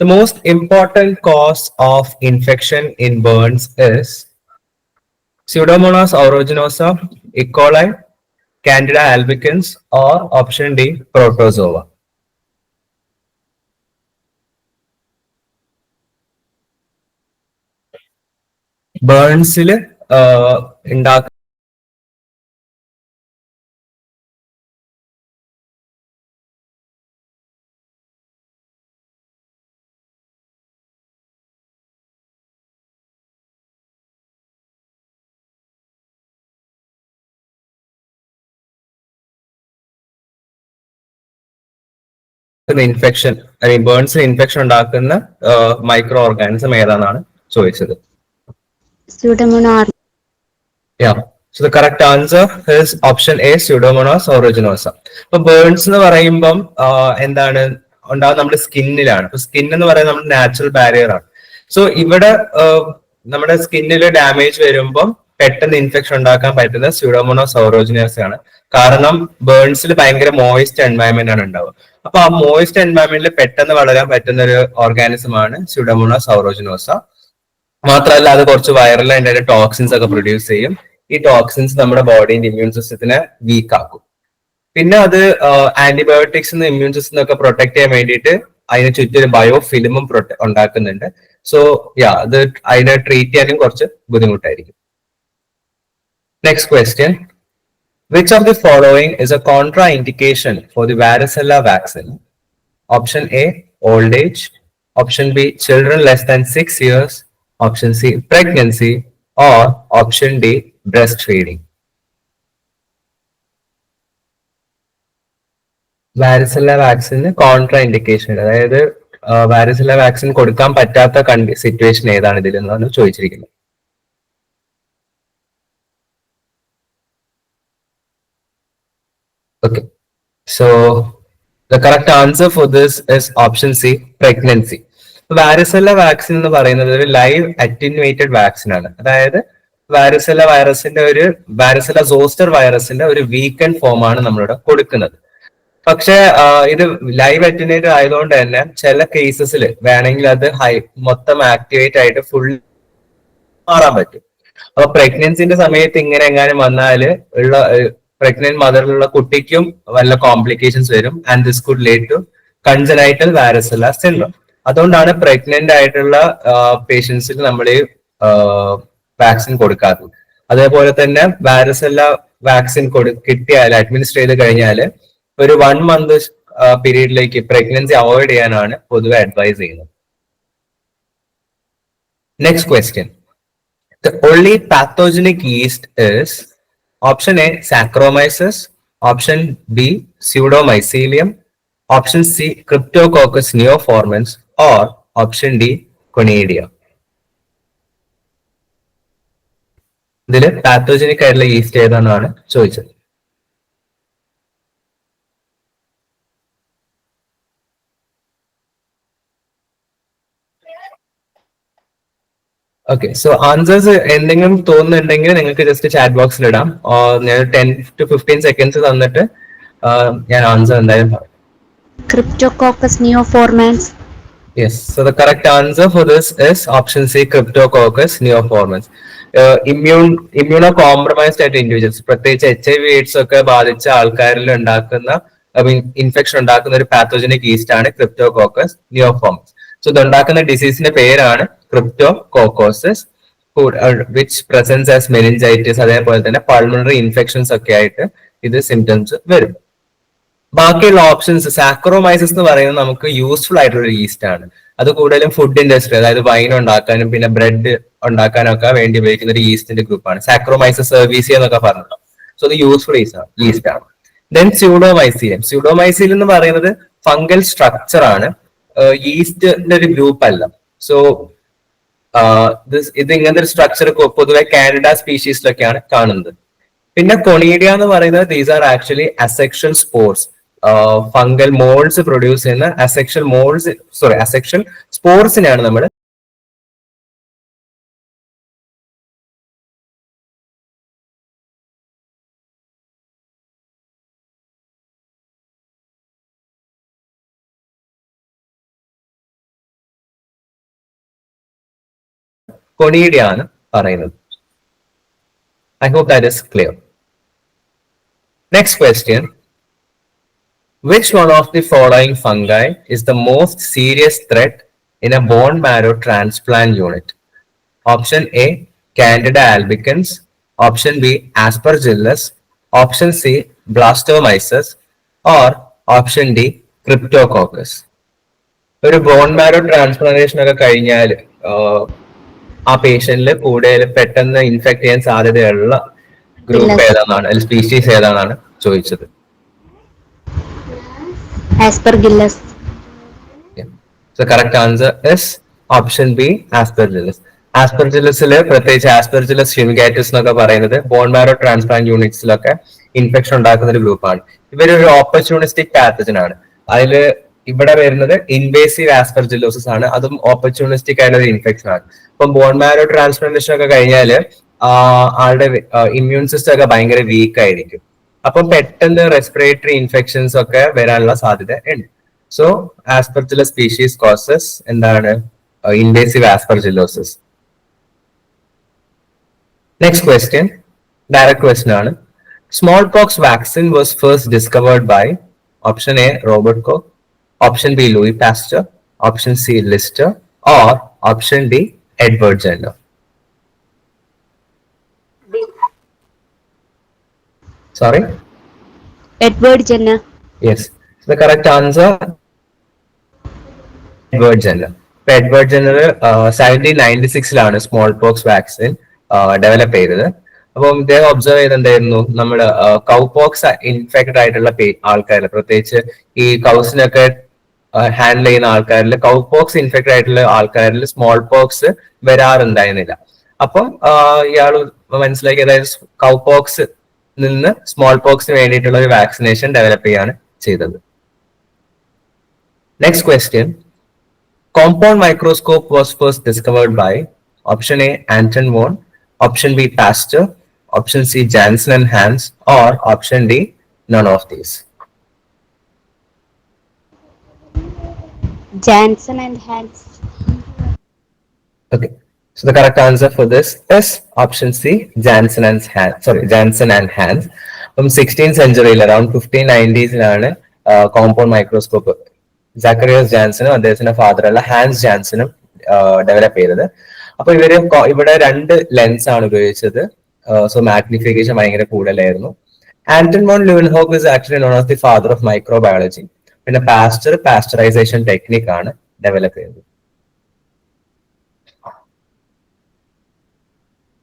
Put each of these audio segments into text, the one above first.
The most important cause of infection in burns is Pseudomonas aeruginosa, E. coli, Candida albicans, or option D, Protozoa. ബേൺസിൽ ഉണ്ടാക്കുന്ന infection I mean ബേൺസിന് infection ഉണ്ടാക്കുന്ന micro organism ഏതാണെന്നാണ് ചോദിച്ചത്. So the correct answer correct option A pseudomonas aeruginosa അപ്പൊ burns എന്ന് പറയുമ്പം എന്താണ്? ഉണ്ടാകുന്നത് നമ്മുടെ സ്കിന്നിലാണ്. അപ്പൊ സ്കിൻ എന്ന് പറയുന്നത് നമ്മുടെ നാച്ചുറൽ ബാരിയർ ആണ്. സോ ഇവിടെ നമ്മുടെ സ്കിന്നിൽ ഡാമേജ് വരുമ്പം പെട്ടെന്ന് ഇൻഫെക്ഷൻ ഉണ്ടാക്കാൻ പറ്റുന്ന സ്യൂഡോമോണോസ് ഓറോജിനോസ് ആണ്. കാരണം ബേൺസിൽ ഭയങ്കര മോയിസ്റ്റ് എൻവയൺമെന്റ് ആണ് ഉണ്ടാവുക. അപ്പൊ ആ മോയിസ്റ്റ് എൻവയറമെന്റിൽ പെട്ടെന്ന് വളരാൻ പറ്റുന്ന ഒരു ഓർഗാനിസം ആണ് സ്യൂഡോമോണോസ് സൗറോജിനോസ മാത്രമല്ല അത് കുറച്ച് വൈറൽ അതിന്റെ ടോക്സിൻസ് ഒക്കെ പ്രൊഡ്യൂസ് ചെയ്യും. ഈ ടോക്സിൻസ് നമ്മുടെ ബോഡിന്റെ ഇമ്മ്യൂൺ സിസ്റ്റത്തിനെ വീക്ക് ആക്കും. പിന്നെ അത് ആന്റിബയോട്ടിക്സ് ഇമ്മ്യൂൺ സിസ്റ്റം ഒക്കെ പ്രൊട്ടക്ട് ചെയ്യാൻ വേണ്ടിയിട്ട് അതിന് ചുറ്റും ഒരു ബയോ ഫിലിമും ഉണ്ടാക്കുന്നുണ്ട്. സോ യാ അത് അതിനെ ട്രീറ്റ് ചെയ്യാനും കുറച്ച് ബുദ്ധിമുട്ടായിരിക്കും. Next question of the following is a contraindication for the varicella vaccine option A old age option B children less than six years option C pregnancy. Or option D breastfeeding. Varicella vaccine contraindication അതായത് varicella vaccine കൊടുക്കാൻ പറ്റാത്ത കണ്ടി situation ഏതാണ് ഇതിൽ എന്നാണ് ചോദിച്ചിരിക്കുന്നത്. Okay So the correct answer for this is option C, pregnancy. Varicella vaccine എന്ന് പറയുന്നത് ഒരു ലൈവ് അറ്റിനുവേറ്റഡ് വാക്സിൻ ആണ്. അതായത് വാരസെല്ല വൈറസിന്റെ ഒരു വാരസെല്ല സോസ്റ്റർ വൈറസിന്റെ ഒരു വീക്കൻഡ് ഫോം ആണ് നമ്മളിവിടെ കൊടുക്കുന്നത്. പക്ഷെ ഇത് ലൈവ് അറ്റിനേറ്റഡ് ആയതുകൊണ്ട് തന്നെ ചില കേസസിൽ വേണമെങ്കിൽ അത് ഹൈ മൊത്തം ആക്ടിവേറ്റ് ആയിട്ട് ഫുൾ മാറാൻ പറ്റും. അപ്പൊ പ്രഗ്നൻസിന്റെ സമയത്ത് ഇങ്ങനെ എങ്ങാനും വന്നാൽ ഉള്ള പ്രഗ്നന്റ് മദറിലുള്ള കുട്ടിക്കും വല്ല കോംപ്ലിക്കേഷൻസ് വരും. And this could lead to congenital varicella syndrome അതുകൊണ്ടാണ് പ്രഗ്നന്റ് ആയിട്ടുള്ള പേഷ്യൻസിൽ നമ്മൾ വാക്സിൻ കൊടുക്കാത്തത് അതേപോലെ തന്നെ വാരസല്ല വാക്സിൻ കൊടു കിട്ടിയാൽ അഡ്മിനിസ്റ്റർ ചെയ്ത് കഴിഞ്ഞാൽ ഒരു വൺ മന്ത് പീരീഡിലേക്ക് പ്രഗ്നൻസി അവോയ്ഡ് ചെയ്യാനാണ് പൊതുവെ അഡ്വൈസ് ചെയ്യുന്നത്. Next question The only pathogenic yeast is option A saccharomyces option B pseudomycelium option C cryptococcus neoformans or option D conidia ഇതിൽ പാത്തോജനിക് ആയിട്ടുള്ള ഈസ്റ്റ് ഏതാണെന്നാണ് ചോദിച്ചത്. ഓക്കെ സോ ആൻസേഴ്സ് എന്തെങ്കിലും തോന്നുന്നുണ്ടെങ്കിൽ നിങ്ങൾക്ക് ജസ്റ്റ് ചാറ്റ് ബോക്സിൽ ഇടാം ഞാൻ ടെൻ ടു ഫിഫ്റ്റീൻ സെക്കൻഡ്സ് തന്നിട്ട് ഞാൻ ആൻസർ എന്തായാലും പറയും Cryptococcus neoformans Yes. So the correct answer for this is option C, Cryptococcus neoformans. Immune immuno compromised ആയിട്ട് ഇൻഡിവിജ്വൽസ് പ്രത്യേകിച്ച് എച്ച് ഐ വി എയ്ഡ്സ് ഒക്കെ ബാധിച്ച ആൾക്കാരിൽ ഉണ്ടാക്കുന്ന ഐ മീൻ ഇൻഫെക്ഷൻ ഉണ്ടാക്കുന്ന ഒരു പാത്തോജനിക് ഈസ്റ്റ് ആണ് ക്രിപ്റ്റോകോക്കസ് നിയോഫോമസ് സോ ഇത് ഉണ്ടാക്കുന്ന ഡിസീസിന്റെ പേരാണ് cryptococcosis which presents as meningitis അതേപോലെ തന്നെ പൾമണറി ഇൻഫെക്ഷൻസ് ഒക്കെ ആയിട്ട് ഇത് സിംറ്റംസ് വരും. ബാക്കിയുള്ള ഓപ്ഷൻസ് സാക്രോമൈസസ് എന്ന് പറയുന്നത് നമുക്ക് യൂസ്ഫുൾ ആയിട്ടുള്ള ഈസ്റ്റ് ആണ്. അത് കൂടുതലും ഫുഡ് ഇൻഡസ്ട്രി അതായത് വൈൻ ഉണ്ടാക്കാനും പിന്നെ ബ്രെഡ് ഉണ്ടാക്കാനും ഒക്കെ വേണ്ടി ഉപയോഗിക്കുന്ന ഒരു ഈസ്റ്റിന്റെ ഗ്രൂപ്പാണ് സാക്രോമൈസസ് സർവീസ് എന്നൊക്കെ പറഞ്ഞല്ലോ. സോ അത് യൂസ്ഫുൾ ഈസ്റ്റ് ആണ് ദെൻ സ്യൂഡോമൈസീലിയം സ്യൂഡോമൈസീലിയം എന്ന് പറയുന്നത് ഫംഗൽ സ്ട്രക്ചർ ആണ് ഈസ്റ്റിന്റെ ഒരു ഗ്രൂപ്പ് അല്ല. സോ ഇത് ഇങ്ങനത്തെ ഒരു സ്ട്രക്ചർ പൊതുവെ കാനഡ സ്പീഷീസിലൊക്കെയാണ് കാണുന്നത്. പിന്നെ കൊണീഡിയ എന്ന് പറയുന്നത് these are actually asexual spores fungal moulds produce ചെയ്യുന്ന അസെക്ഷൽ മോൾസ് സോറി അസെക്ഷൽ സ്പോർട്സിനെയാണ് നമ്മൾ കൊണീഡിയ പറയുന്നത് I hope that is clear next question Which one of the following fungi is the most serious threat in a bone marrow transplant unit? Option A, Candida albicans. Option B, Aspergillus. Option C, Blastomyces. Or option D, Cryptococcus. ഒരു bone marrow transplantation ഒക്കെ കഴിഞ്ഞാൽ ആ പേഷ്യന്റിൽ കൂടുതൽ പെട്ടെന്ന് infect ചെയ്യാൻ സാധ്യതയുള്ള group ഏതാണ് ഏതാണെന്നാണ് species ഏതാണെന്നാണ് ചോദിച്ചത്? Aspergillus. So correct answer is option B aspergillus ആസ്പെർജിലസിൽ പ്രത്യേകിച്ച് ആസ്പെർജിലസ് ഹ്യൂമിഗാറ്റിസ് എന്നൊക്കെ പറയുന്നത് ബോൺ മാരോ ട്രാൻസ്പ്ലാന്റ് യൂണിറ്റ്സിലൊക്കെ ഇൻഫെക്ഷൻ ഉണ്ടാക്കുന്ന ഒരു ഗ്രൂപ്പാണ് ഇവരൊരു ഓപ്പർച്യൂണിസ്റ്റിക് പാത്തജൻ ആണ്. അതിൽ ഇവിടെ വരുന്നത് ഇൻവേസീവ് ആസ്പെർജിലോസിസ് ആണ്. അതും ഓപ്പർച്യൂണിസ്റ്റിക് ആയിട്ടുള്ള ഇൻഫെക്ഷൻ ആണ്. ഇപ്പം ബോൺ മാരോ ട്രാൻസ്പ്ലാന്റേഷൻ ഒക്കെ കഴിഞ്ഞാൽ ആളുടെ ഇമ്മ്യൂൺ സിസ്റ്റം ഒക്കെ ഭയങ്കര വീക്ക് ആയിരിക്കും. അപ്പം പെട്ടെന്ന് റെസ്പിറേറ്ററി ഇൻഫെക്ഷൻസ് ഒക്കെ വരാനുള്ള സാധ്യത ഉണ്ട്. സോ ആസ്പെർജില സ്പീഷീസ് കോസസ് എന്താണ്? Invasive aspergillosis next question direct question ആണ്. Smallpox vaccine was first discovered by option A Robert Koch option B Louis Pasteur option C Lister or option D Edward Jenner sorry Edward Jenner. Yes. So the correct answer Edward Jenner. Edward Jenner seventeen ninety സിക്സിലാണ് smallpox vaccine develop ചെയ്തത് അപ്പം ഇദ്ദേഹം observe ചെയ്തിട്ടുണ്ടായിരുന്നു നമ്മുടെ കൗ pox infected ആയിട്ടുള്ള ആൾക്കാർ പ്രത്യേകിച്ച് ഈ കൗസിനൊക്കെ handle ചെയ്യുന്ന ആൾക്കാരിൽ കൗ പോക്സ് ഇൻഫെക്റ്റഡ് ആയിട്ടുള്ള ആൾക്കാരിൽ സ്മോൾ പോക്സ് വരാറുണ്ടായിരുന്നില്ല. അപ്പം ഇയാൾ മനസ്സിലാക്കി അതായത് കൗ പോക്സ് നിന്ന് സ്മോൾ പോക്സിന് വേണ്ടിയിട്ടുള്ള ഒരു വാക്സിനേഷൻ ഡെവലപ്പ് ചെയ്യാണ് ചെയ്തത്. Next question compound microscope was first discovered by option A Anton von option B Pasteur option C Janssen and Hans or option D none of these Jansen and Hans. Okay. So the correct answer for this is option C, Janssen and Hans. Sorry, Janssen and Hans. From 16th century, around 1590s, ലാണ് compound microscope സാക്കറിയസ് ജാൻസനും അദ്ദേഹത്തിന്റെ അല്ല Hans ജാൻസനും develop ചെയ്തത് അപ്പൊ ഇവർ ഇവിടെ രണ്ട് lens ആണ് ഉപയോഗിച്ചത് സോ മാഗ്നിഫിക്കേഷൻ ഭയങ്കര കൂടുതലായിരുന്നു Anton van Leeuwenhoek is actually known of the father of microbiology പിന്നെ പാസ്റ്റർ പാസ്റ്ററൈസേഷൻ ടെക്നിക് ആണ് ഡെവലപ്പ് ചെയ്തത്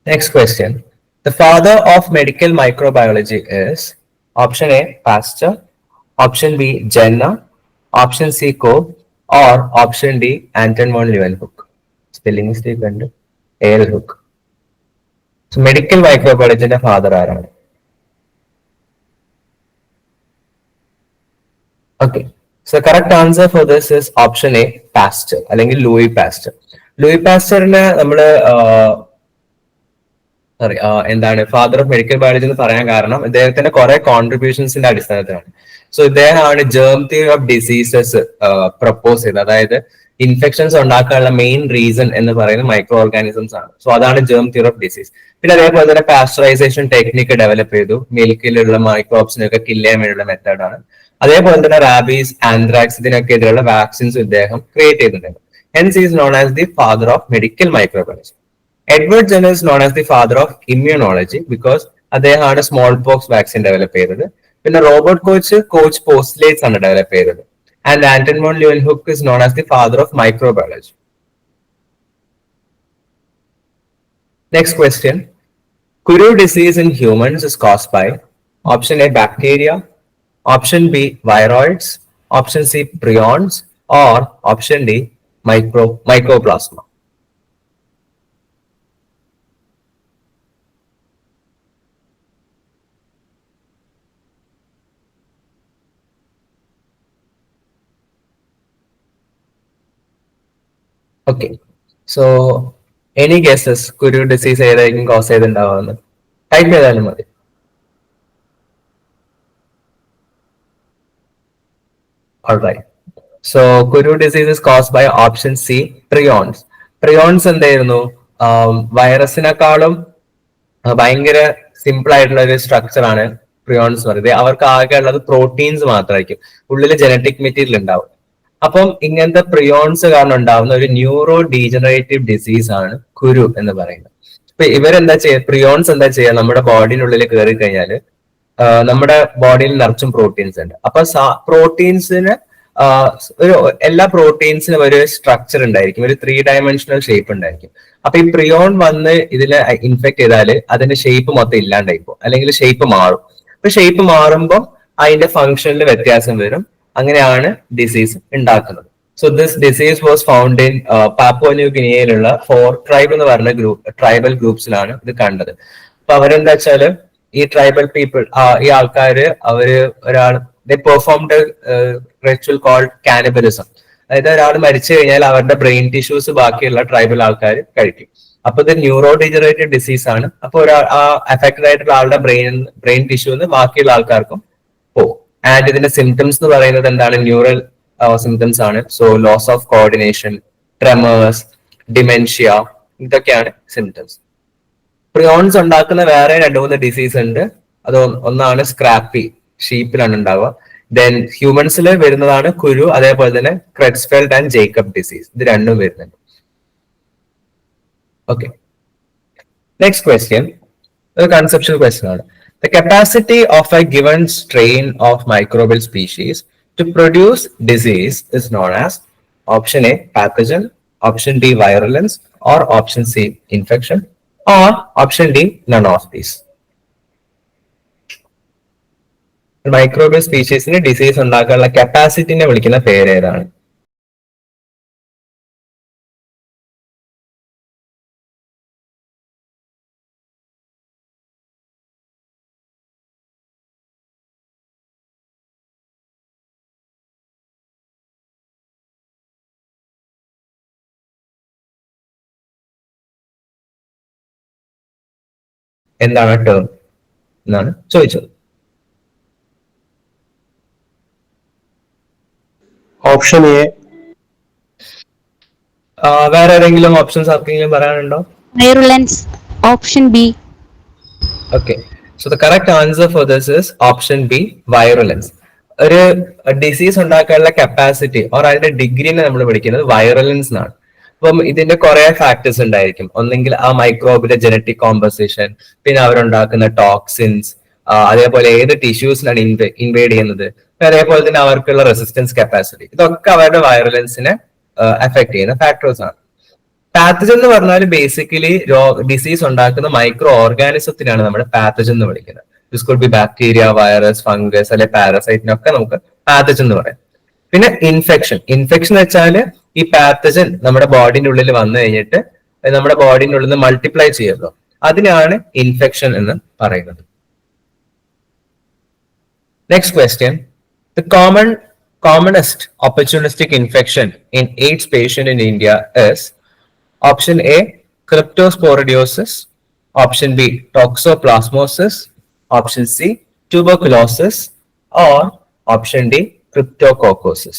Next question. The father of medical microbiology is option A, Pasteur, option B, Jenner, option C, Koch, or option D, Anton von Leeuwenhoek. Spelling mistake ഉണ്ട് L hook so medical മൈക്രോബയോളജിന്റെ father ആരാണ് okay so correct answer for this is option A Pasteur അല്ലെങ്കിൽ Louis Pasteur Louis പാസ്റ്ററിന് നമ്മൾ sorry എന്താണ് father of medical biology എന്ന് പറയാൻ കാരണം ഇദ്ദേഹത്തിന്റെ കുറെ കോൺട്രിബ്യൂഷൻസിന്റെ അടിസ്ഥാനത്തിലാണ്. സോ ഇദ്ദേഹമാണ് germ theory of diseases propose ചെയ്തത്. അതായത് ഇൻഫെക്ഷൻസ് ഉണ്ടാക്കാനുള്ള മെയിൻ റീസൺ എന്ന് പറയുന്നത് മൈക്രോ ഓർഗാനിസംസ് ആണ്. സോ അതാണ് ജേം തിയറി ഓഫ് ഡിസീസ് പിന്നെ അതേപോലെ തന്നെ പാസ്റ്ററൈസേഷൻ ടെക്നിക്ക് ഡെവലപ്പ് ചെയ്തു. മിൽക്കിലുള്ള മൈക്രോബ്സിനൊക്കെ കില്ല് ചെയ്യാൻ വേണ്ടിയുള്ള മെത്തേഡാണ് അതേപോലെ തന്നെ റാബീസ് ആന്ത്രാക്സ് ഇതിനൊക്കെ എതിരെയുള്ള വാക്സിൻസ് ഇദ്ദേഹം ക്രിയേറ്റ് ചെയ്തിട്ടുണ്ട്. Hence is known as the father of medical microbiology Edward Jenner known as the father of immunology because അദ്ദേഹമാണ് സ്മോൾ പോക്സ് വാക്സിൻ ഡെവലപ്പ് ചെയ്തത്. പിന്നെ റോബോട്ട് കോച്ച് കോച്ച് പോസ്റ്റ്ലേറ്റ്സ് ആണ് ഡെവലപ്പ് ചെയ്തത്. And Anton van Leeuwenhoek is known as the father of microbiology next question kuru disease in humans is caused by option A bacteria option B viroids option C prions or option D micro microplasma okay so any guesses kuru disease ഏതായിരിക്കും cos ചെയ്തിട്ടുണ്ടാവുമെന്ന് type ചെയ്താലും മതി Alright. So Kuru disease is caused by option C, prions. Prions എന്തായിരുന്നു? വൈറസിനെക്കാളും ആ, ഭയങ്കര simple ആയിട്ടുള്ള ഒരു structure ആണ് prions പറയുന്നത്. അവർക്ക് ആകെ ഉള്ളത് പ്രോട്ടീൻസ് മാത്രമായിരിക്കും. ഉള്ളിൽ ജനറ്റിക് മെറ്റീരിയൽ ഉണ്ടാവും. അപ്പം ഇങ്ങനത്തെ പ്രിയോൺസ് കാരണം ഉണ്ടാവുന്ന ഒരു ന്യൂറോ ഡീജനറേറ്റീവ് ഡിസീസ് ആണ് കുരു എന്ന് പറയുന്നത്. ഇപ്പൊ ഇവരെന്താ ചെയ്യുക പ്രിയോൺസ് എന്താ ചെയ്യുക? നമ്മുടെ ബോഡിനുള്ളിൽ കയറി കഴിഞ്ഞാൽ നമ്മുടെ ബോഡിയിൽ നിറച്ചും പ്രോട്ടീൻസ് ഉണ്ട്. അപ്പൊ പ്രോട്ടീൻസിന് ഒരു എല്ലാ പ്രോട്ടീൻസിനും ഒരു സ്ട്രക്ചർ ഉണ്ടായിരിക്കും. ഒരു ത്രീ ഡയമെൻഷണൽ ഷേപ്പ് ഉണ്ടായിരിക്കും. അപ്പൊ ഈ പ്രിയോൺ വന്ന് ഇതിനെ ഇൻഫെക്ട് ചെയ്താൽ അതിന്റെ ഷേപ്പ് മൊത്തം ഇല്ലാണ്ടായി പോകും. അല്ലെങ്കിൽ ഷേപ്പ് മാറും. അപ്പൊ ഷേപ്പ് മാറുമ്പോൾ അതിന്റെ ഫംഗ്ഷനിൽ വ്യത്യാസം വരും. അങ്ങനെയാണ് ഡിസീസ് ഉണ്ടാക്കുന്നത്. So this disease was found in Papua New ഗിനിയയിലുള്ള Fore tribe എന്ന് പറഞ്ഞ ഗ്രൂപ്പ് ട്രൈബൽ ഗ്രൂപ്പ്സിലാണ് ഇത് കണ്ടത്. അപ്പൊ അവരെന്താ വെച്ചാൽ ഈ ട്രൈബൽ പീപ്പിൾ ഈ ആൾക്കാര് അവർ ഒരാൾ പെർഫോംഡ് റിച്വൽ കോൾഡ് കാനിബലിസം അതായത് ഒരാൾ മരിച്ചു കഴിഞ്ഞാൽ അവരുടെ ബ്രെയിൻ ടിഷ്യൂസ് ബാക്കിയുള്ള ട്രൈബൽ ആൾക്കാർ കഴിക്കും. അപ്പൊ ഇത് ന്യൂറോ ഡീജനറേറ്റീവ് ഡിസീസ് ആണ്. അപ്പൊ ഒരാൾ ആ അഫക്റ്റഡ് ആയിട്ടുള്ള ആളുടെ ബ്രെയിൻ ബ്രെയിൻ ടിഷ്യൂന്ന് ബാക്കിയുള്ള ആൾക്കാർക്കും പോകും. ആൻഡ് ഇതിന്റെ സിംറ്റംസ് എന്ന് പറയുന്നത് എന്താണ്? ന്യൂറൽ സിംറ്റംസ് ആണ്. So loss of coordination tremors dementia ഇതൊക്കെയാണ് സിംറ്റംസ് പ്രിയോൺസ് ഉണ്ടാക്കുന്ന വേറെ രണ്ട് മൂന്ന് ഡിസീസ് ഉണ്ട്. അത് ഒന്നാണ് സ്ക്രാപ്പി ഷീപ്പിലാണ് ഉണ്ടാവുക. ദെൻ ഹ്യൂമൻസിൽ വരുന്നതാണ് കുരു അതേപോലെ തന്നെ ക്രെഡ്സ്ഫെൽഡ് ആൻഡ് ജേക്കബ് ഡിസീസ് ഇത് രണ്ടും വരുന്നുണ്ട്. ഓക്കെ നെക്സ്റ്റ് ക്വസ്റ്റ്യൻ ഒരു കൺസെപ്ഷൽ ക്വസ്റ്റ്യൻ ആണ്. The capacity of a given strain of microbial species to produce disease is known as option A pathogen option D virulence or option C infection or option D none of these microbial സ്പീഷീസിന് disease ഉണ്ടാക്കാനുള്ള കപ്പാസിറ്റിനെ വിളിക്കുന്ന പേര് ഏതാണ്? എന്താണ് term എന്നാണ് ചോദിച്ചത്. Option A ആ, വേറെ ഏതെങ്കിലും ഓപ്ഷൻസ് ആർക്കെങ്കിലും പറയാനുണ്ടോ? Virulence option B okay so the correct answer for this is option B virulence ഒരു ഡിസീസ് ഉണ്ടാക്കാനുള്ള കപ്പാസിറ്റി ഓർ അതിന്റെ ഡിഗ്രീനെ നമ്മൾ പഠിക്കുന്നത് വൈറലൻസ് എന്നാണ് അപ്പം ഇതിന്റെ കുറെ ഫാക്ടേഴ്സ് ഉണ്ടായിരിക്കും. ഒന്നെങ്കിൽ ആ മൈക്രോബിന്റെ ജനറ്റിക് കോമ്പസിഷൻ പിന്നെ അവരുണ്ടാക്കുന്ന ടോക്സിൻസ് അതേപോലെ ഏത് ടിഷ്യൂസിനാണ് ഇൻവേഡ് ചെയ്യുന്നത്. അതേപോലെ തന്നെ അവർക്കുള്ള റെസിസ്റ്റൻസ് കപ്പാസിറ്റി ഇതൊക്കെ അവരുടെ വയറലൻസിനെ അഫക്ട് ചെയ്യുന്ന ഫാക്ടേഴ്സ് ആണ്. പാത്തജൻ എന്ന് പറഞ്ഞാൽ ബേസിക്കലി ഡിസീസ് ഉണ്ടാക്കുന്ന മൈക്രോ ഓർഗാനിസത്തിനാണ് നമ്മൾ പാത്തജൻ എന്ന് വിളിക്കുന്നത്. ബി ബാക്ടീരിയ വൈറസ് ഫംഗസ് അല്ലെ പാരസൈറ്റിനൊക്കെ നമുക്ക് പാത്തജൻ എന്ന് പറയാം. പിന്നെ ഇൻഫെക്ഷൻ ഇൻഫെക്ഷൻ എന്ന് വെച്ചാൽ ഈ പാത്തജൻ നമ്മുടെ ബോഡിന്റെ ഉള്ളിൽ വന്നു കഴിഞ്ഞിട്ട് നമ്മുടെ ബോഡിന്റെ ഉള്ളിൽ നിന്ന് മൾട്ടിപ്ലൈ ചെയ്യുന്നു. അതിനാണ് ഇൻഫെക്ഷൻ എന്ന് പറയുന്നത്. Next question the common commonest opportunistic infection in AIDS patient in India is option A cryptosporidiosis option B toxoplasmosis option C tuberculosis or option D cryptococcosis.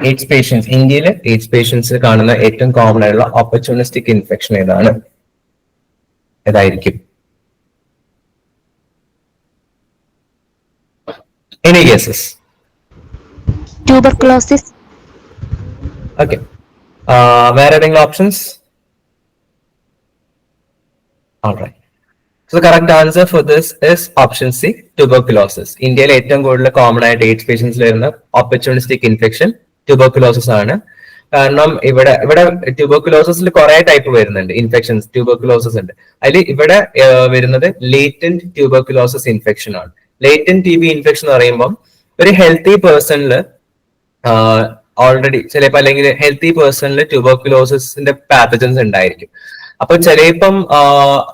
AIDS patients ഇന്ത്യയിൽ എയ്ഡ്സ് പേഷ്യൻസ് കാണുന്ന ഏറ്റവും common ആയിട്ടുള്ള opportunistic infection ഏതാണ്? ഏതായിരിക്കും any cases tuberculosis okay വേറെ ഏതെങ്കിലും options Alright. So correct answer for this is option C tuberculosis. ഇന്ത്യയിൽ ഏറ്റവും കൂടുതൽ കോമൺ ആയിട്ട് എയ്ഡ്സ് പേഷ്യൻസിൽ വരുന്ന ഓപ്പർച്യൂണിസ്റ്റിക് ഇൻഫെക്ഷൻ ട്യൂബർക്കുലോസിസ് ആണ്. കാരണം ഇവിടെ ഇവിടെ ട്യൂബർക്കുലോസിസിൽ കുറെ ടൈപ്പ് വരുന്നുണ്ട് ഇൻഫെക്ഷൻസ് ട്യൂബർക്കുലോസിസ് ഉണ്ട്. അതിൽ ഇവിടെ വരുന്നത് ലേറ്റന്റ് ട്യൂബർക്കുലോസിസ് ഇൻഫെക്ഷൻ ആണ്. ലേറ്റന്റ് ടി ബി ഇൻഫെക്ഷൻ എന്ന് പറയുമ്പോൾ ഒരു ഹെൽത്തി പേഴ്സണിൽ ഓൾറെഡി ചിലപ്പോൾ അല്ലെങ്കിൽ ഹെൽത്തി പേഴ്സണിൽ ട്യൂബർക്കുലോസിന്റെ പാത്തജൻസ് ഉണ്ടായിരിക്കും. അപ്പൊ ചിലപ്പം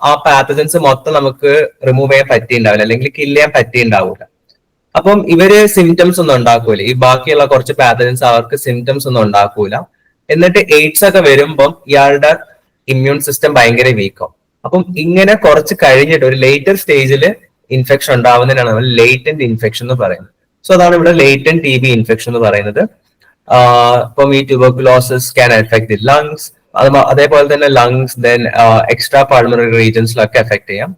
ആ പാത്തജൻസ് മൊത്തം നമുക്ക് റിമൂവ് ചെയ്യാൻ പറ്റിയിട്ടുണ്ടാവില്ല അല്ലെങ്കിൽ കില്ല് ചെയ്യാൻ പറ്റിയിട്ടുണ്ടാവില്ല അപ്പം ഇവർ സിംറ്റംസ് ഒന്നും ഉണ്ടാക്കൂല. ഈ ബാക്കിയുള്ള കുറച്ച് പാത്തജൻസ് അവർക്ക് സിംറ്റംസ് ഒന്നും ഉണ്ടാക്കൂല. എന്നിട്ട് എയ്ഡ്സ് ഒക്കെ വരുമ്പം ഇയാളുടെ ഇമ്മ്യൂൺ സിസ്റ്റം ഭയങ്കര വീക്കാവും അപ്പം ഇങ്ങനെ കുറച്ച് കഴിഞ്ഞിട്ട് ഒരു ലേറ്റർ സ്റ്റേജിൽ ഇൻഫെക്ഷൻ ഉണ്ടാവുന്നതിനാണ് നമ്മൾ ലേറ്റന്റ് ഇൻഫെക്ഷൻ എന്ന് പറയുന്നത്. സോ അതാണ് ഇവിടെ ലേറ്റന്റ് ടി ബി ഇൻഫെക്ഷൻ എന്ന് പറയുന്നത്. ഇപ്പം ഈ tuberculosis can affect the lungs അതേപോലെ തന്നെ ലങ്സ് ദെൻ എക്സ്ട്രാ പൾമണറി റീജൻസിലൊക്കെ എഫക്ട് ചെയ്യാം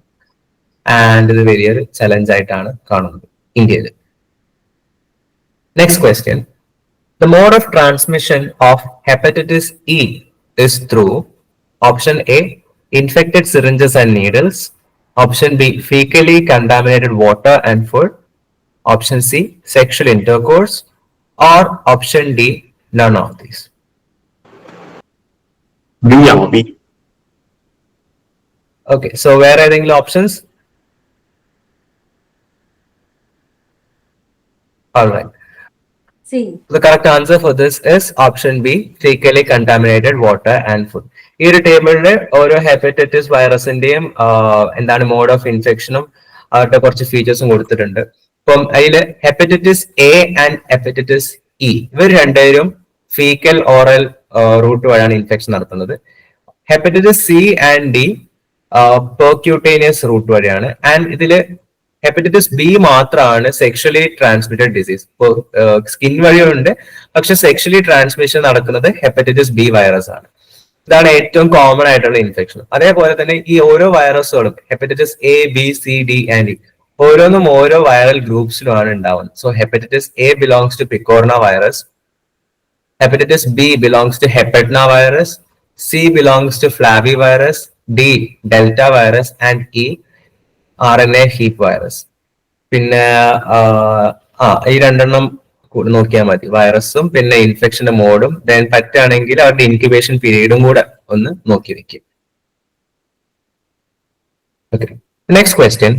ആൻഡ് ഇത് വലിയൊരു ചലഞ്ച് ആയിട്ടാണ് കാണുന്നത് ഇന്ത്യയിൽ next question The mode of transmission of hepatitis E is through option A, infected syringes and needles, option B, fecally contaminated water and food, option C, sexual intercourse, or option D, none of these. B ആണോ B Okay, so വേറെ ഏതെങ്കിലും options options? All right. C The correct answer for this is option B, fecally contaminated water and food. ഈ ഒരു ടേബിളിൽ ഓരോ hepatitis വൈറസിന്റെയും എന്താണ് mode of ഇൻഫെക്ഷനും അവരുടെ കുറച്ച് ഫീച്ചേഴ്സും കൊടുത്തിട്ടുണ്ട് ഇപ്പം അതിൽ hepatitis A and hepatitis E ഇവർ രണ്ടുപേരും ഫീക്കൽ ഓറൽ റൂട്ട് വഴിയാണ് ഇൻഫെക്ഷൻ നടത്തുന്നത്. Hepatitis C and D percutaneous route വഴിയാണ്. ആൻഡ് ഇതിൽ ഹെപ്പറ്റൈറ്റിസ് ബി മാത്രമാണ് സെക്ഷലി ട്രാൻസ്മിറ്റഡ് ഡിസീസ് സ്കിൻ വഴിയുണ്ട്. പക്ഷെ സെക്ഷലി ട്രാൻസ്മിഷൻ നടക്കുന്നത് ഹെപ്പറ്റൈറ്റിസ് ബി വൈറസ് ആണ്. ഇതാണ് ഏറ്റവും കോമൺ ആയിട്ടുള്ള ഇൻഫെക്ഷൻ അതേപോലെ തന്നെ ഈ ഓരോ വൈറസുകളും hepatitis A B C D and E ഓരോന്നും ഓരോ വൈറൽ ഗ്രൂപ്പ്സിലുമാണ് ഉണ്ടാവുന്നത്. So hepatitis A belongs to picornavirus hepatitis B belongs to hepatna virus, C belongs to flavivirus, D delta virus, and E RNA heap virus. പിന്നെ ആ, ഈ രണ്ടെണ്ണം നോക്കിയാൽ മതി വൈറസും പിന്നെ ഇൻഫെക്ഷന്റെ മോഡും ദെൻ പറ്റുകയാണെങ്കിൽ അവരുടെ ഇൻക്യുബേഷൻ പീരീഡും കൂടെ ഒന്ന് നോക്കി വെക്കും okay next question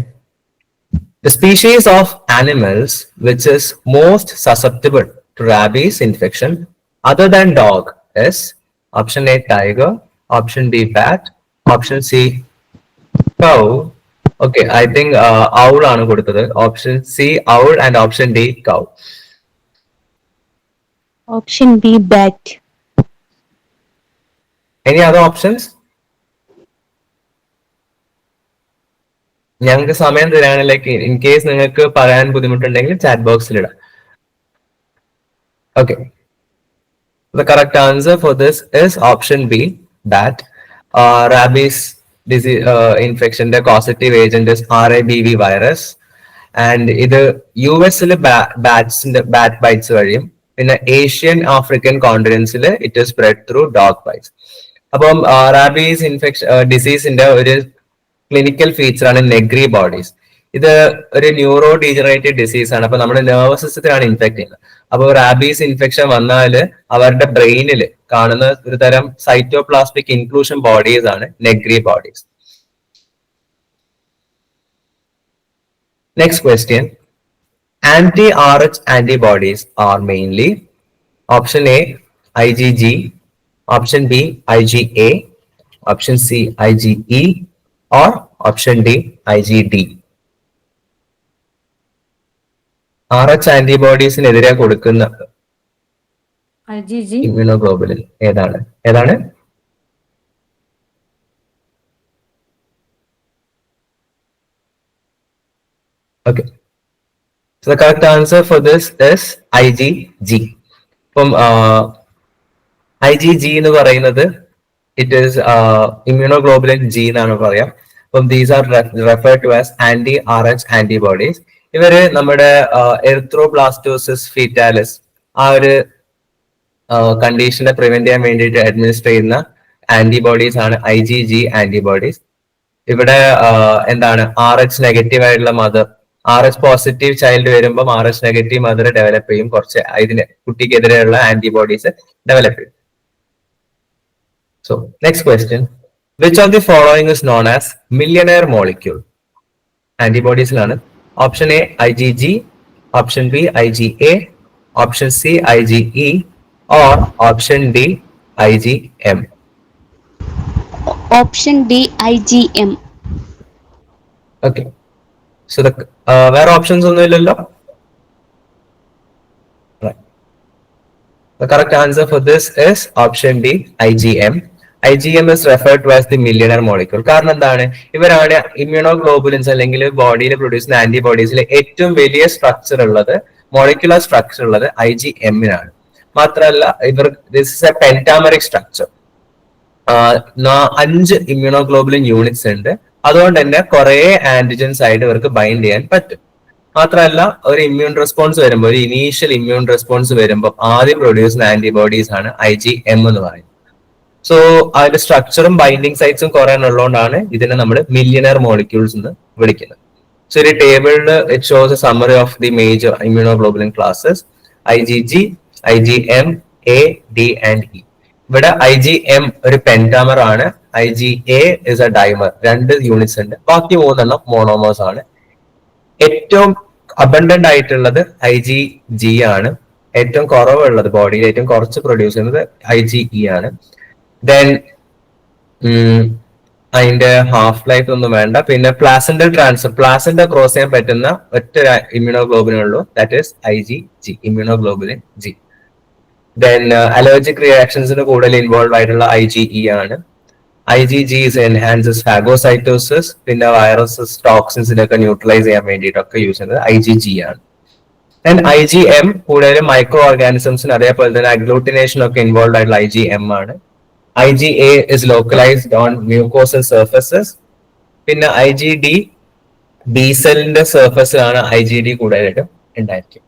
The species of animals which is most susceptible to rabies infection other than dog is option A tiger, option B bat, option C cow. Okay, I think uh, owl ആണ് കൊടുത്തത് option C owl and option D cow. Option B, bat. Any other options? ഞങ്ങൾക്ക് സമയം തരാണ് like in case നിങ്ങൾക്ക് പറയാൻ ബുദ്ധിമുട്ടുണ്ടെങ്കിൽ chat ബോക്സിൽ ഇടാം okay The correct answer for this is option B, that Uh, rabies disease uh, infection the causative agent is RABV virus. And ഇത് U എസിൽ ബാറ്റ്സിന്റെ ബാറ്റ് ബൈറ്റ്സ് വഴിയും പിന്നെ Asian African കോണ്ടിനൻസിൽ it spread through dog bites അപ്പം rabies infection ഡിസീസിന്റെ ഒരു clinical feature ആണ് Negri bodies ഇത് ഒരു ന്യൂറോ ഡീജനറേറ്റീവ് ഡിസീസ് ആണ്. അപ്പൊ നമ്മുടെ നെർവസ് സിസ്റ്റത്തിലാണ് ഇൻഫെക്ട് ചെയ്യുന്നത്. അപ്പോൾ റാബീസ് ഇൻഫെക്ഷൻ വന്നാൽ അവരുടെ ബ്രെയിനിൽ കാണുന്ന ഒരു തരം സൈറ്റോപ്ലാസ്റ്റിക് ഇൻക്ലൂഷൻ ബോഡീസ് ആണ് Negri bodies next question anti R H antibodies are mainly option A I G G option B I G A option C I G E or option D I G G immunoglobulin ഏതാണ്? ഏതാണ്? Okay correct answer for this for I G G ഇപ്പം I G G എന്ന് പറയുന്നത് it is immunoglobulin G എന്നാണ് പറയാം. അപ്പം these are refer to as anti R H antibodies ഇവർ നമ്മുടെ എർത്രോബ്ലാസ്റ്റോസിസ് ഫീറ്റാലിസ് ആ ഒരു കണ്ടീഷനെ പ്രിവെന്റ് ചെയ്യാൻ വേണ്ടിയിട്ട് അഡ്മിനിസ്റ്റർ ചെയ്യുന്ന ആന്റിബോഡീസ് ആണ് ഐ ജി ജി ആന്റിബോഡീസ് ഇവിടെ എന്താണ് ആർ എച്ച് നെഗറ്റീവ് ആയിട്ടുള്ള mother R H positive child വരുമ്പോൾ R H negative mother develop ചെയ്യും. കുറച്ച് ഇതിന് കുട്ടിക്കെതിരെയുള്ള ആന്റിബോഡീസ് ഡെവലപ്പ് ചെയ്യും. So next question which of the following is known as millionaire molecule ആന്റിബോഡീസിലാണ് option A IgG, option B IgA, option C IgE, or option D IgM. Option D IgM. Okay. So the uh, where options on the Right. The correct answer for this is option D IgM. IgM is referred to as the millionaire molecule. കാരണം എന്താണ്? ഇവരാണ് immunoglobulins അല്ലെങ്കിൽ ബോഡിയിൽ produce ചെയ്യുന്ന ആന്റിബോഡീസിലെ ഏറ്റവും വലിയ structure ഉള്ളത് molecular structure ഉള്ളത് ഐ ജി എമ്മിനാണ് മാത്രമല്ല ഇവർ this is a pentameric structure അഞ്ച് ഇമ്മ്യൂണോഗ്ലോബുലിൻ യൂണിറ്റ്സ് ഉണ്ട്. അതുകൊണ്ട് തന്നെ കുറെ ആന്റിജൻസ് ആയിട്ട് ഇവർക്ക് ബൈൻഡ് ചെയ്യാൻ പറ്റും. മാത്രമല്ല ഒരു ഇമ്മ്യൂൺ റെസ്പോൺസ് വരുമ്പോൾ ഒരു ഇനീഷ്യൽ ഇമ്മ്യൂൺ റെസ്പോൺസ് വരുമ്പോൾ ആദ്യം പ്രൊഡ്യൂസ് ചെയ്യുന്ന ആന്റിബോഡീസ് ആണ് ഐ ജി എം എന്ന് പറയുന്നത്. സോ അതിന്റെ സ്ട്രക്ചറും ബൈൻഡിങ് സൈറ്റ്സും കുറെ ഉള്ളതുകൊണ്ടാണ് ഇതിനെ നമ്മൾ മില്യണർ മോളിക്യൂൾസ് എന്ന് വിളിക്കുന്നത്. സോ ഒരു ടേബിളിൽ it shows a summary of the major immunoglobulin classes I G G I G M A D and E ഇവിടെ ഐ ജി എം ഒരു പെൻഡാമർ ആണ്. I G A is a dimer രണ്ട് units ഉണ്ട്. ബാക്കി മൂന്നെണ്ണം monomers ആണ്. ഏറ്റവും abundant ആയിട്ടുള്ളത് ഐ ജി ജി ആണ്. ഏറ്റവും കുറവുള്ളത് ബോഡിയിൽ ഏറ്റവും കുറച്ച് പ്രൊഡ്യൂസ് ചെയ്യുന്നത് ഐ ജി ഇ ആണ്. ദെൻ അതിന്റെ ഹാഫ് ലൈഫ് ഒന്നും വേണ്ട. പിന്നെ പ്ലാസന്റൽ ട്രാൻസ്ഫർ പ്ലാസന്റ ക്രോസ് ചെയ്യാൻ പറ്റുന്ന ഒറ്റ ഇമ്മ്യൂണോഗ്ലോബിനേ ഉള്ളൂ. That is I G G immunoglobulin G then allergic റിയാക്ഷൻസിന് കൂടുതൽ ഇൻവോൾവ് ആയിട്ടുള്ള ഐ ജി ഇ ആണ്. I G G is enhances phagocytosis പിന്നെ വൈറസസ് ടോക്സിൻസിനൊക്കെ ന്യൂട്രലൈസ് ചെയ്യാൻ വേണ്ടിയിട്ടൊക്കെ യൂസ് ചെയ്യുന്നത് ഐ ജി ജി ആണ്. ദെൻ ഐ ജി എം കൂടുതലും മൈക്രോ ഓർഗാനിസംസിന് അതേപോലെ തന്നെ അഗ്ലൂട്ടിനേഷൻ ഒക്കെ ഇൻവോൾവ് ആയിട്ടുള്ള ഐ ജി എം ആണ്. A is localized on mucosal surfaces പിന്നെ ഐ ജി ഡി ബി സെല്ലിന്റെ സർഫസിലാണ് ഐ ജി ഡി കൂടുതലായിട്ടും ഉണ്ടായിരിക്കും.